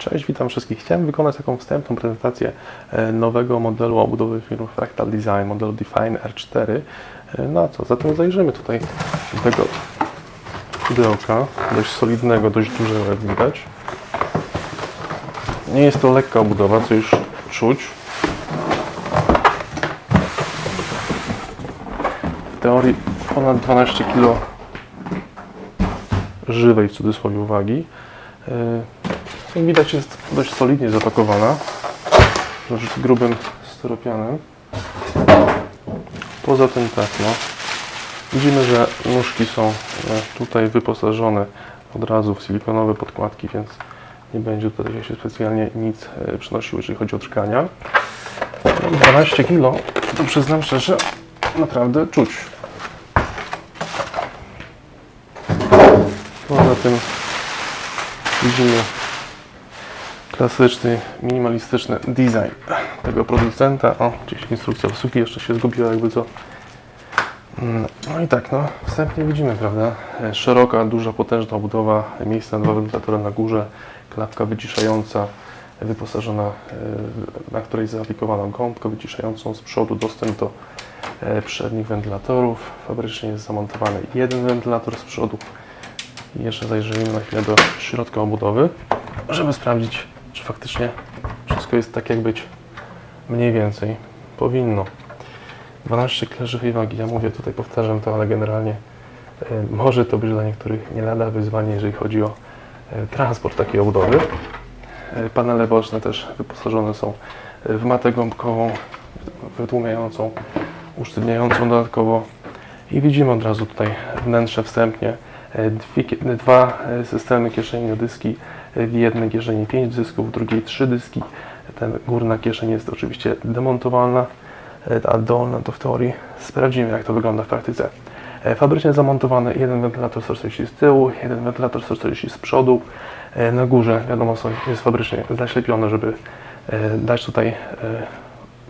Cześć, witam wszystkich. Chciałem wykonać taką wstępną prezentację e, nowego modelu obudowy firmy Fractal Design, modelu Define R4. E, No co, zatem zajrzymy tutaj do tego pudełka, dość solidnego, dość dużego jak widać. Nie jest to lekka obudowa, co już czuć. W teorii ponad 12 kg żywej w cudzysłowie wagi. Jak widać jest dość solidnie zapakowana. Grubym styropianem. Poza tym tak, no. Widzimy, że nóżki są e, tutaj wyposażone od razu w silikonowe podkładki, więc nie będzie tutaj się specjalnie nic e, przynosiło, jeżeli chodzi o trkania. No, 12 kg, to przyznam szczerze, naprawdę czuć. Poza tym widzimy klasyczny, minimalistyczny design tego producenta. O, gdzieś instrukcja obsługi jeszcze się zgubiła, jakby co. Mm, No i tak, no, wstępnie widzimy, prawda? E, Szeroka, duża, potężna obudowa, miejsce na dwa wentylatory na górze, klapka wyciszająca, wyposażona, e, na której zaaplikowano gąbkę wyciszającą z przodu, dostęp do e, przednich wentylatorów. Fabrycznie jest zamontowany jeden wentylator z przodu. I jeszcze zajrzyjmy na chwilę do środka obudowy, żeby sprawdzić, czy faktycznie wszystko jest tak, jak być mniej więcej powinno. 12 kg żywej wagi, ja mówię tutaj, powtarzam to, ale generalnie e, może to być dla niektórych nie lada wyzwanie, jeżeli chodzi o e, transport takiej obudowy. E, Panele boczne też wyposażone są w matę gąbkową, wytłumiającą, usztywniającą dodatkowo. I widzimy od razu tutaj wnętrze wstępnie. E, Dwie, kie- dwa e, systemy kieszeni na dyski. E, W jednej kieszeni 5 dysków, w drugiej 3 dyski. Ten górna kieszeń jest oczywiście demontowalna, e, a dolna to w teorii sprawdzimy jak to wygląda w praktyce. E, Fabrycznie zamontowany jeden wentylator 140 z tyłu, jeden wentylator 140 z przodu. E, Na górze wiadomo są, jest fabrycznie zaślepione, żeby e, dać tutaj e,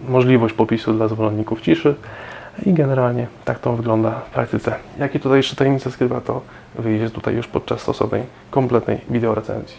możliwość popisu dla zwolenników ciszy i generalnie tak to wygląda w praktyce. Jakie tutaj jeszcze tajemnice skrywa, to wyjdzie tutaj już podczas stosownej, kompletnej wideorecenzji.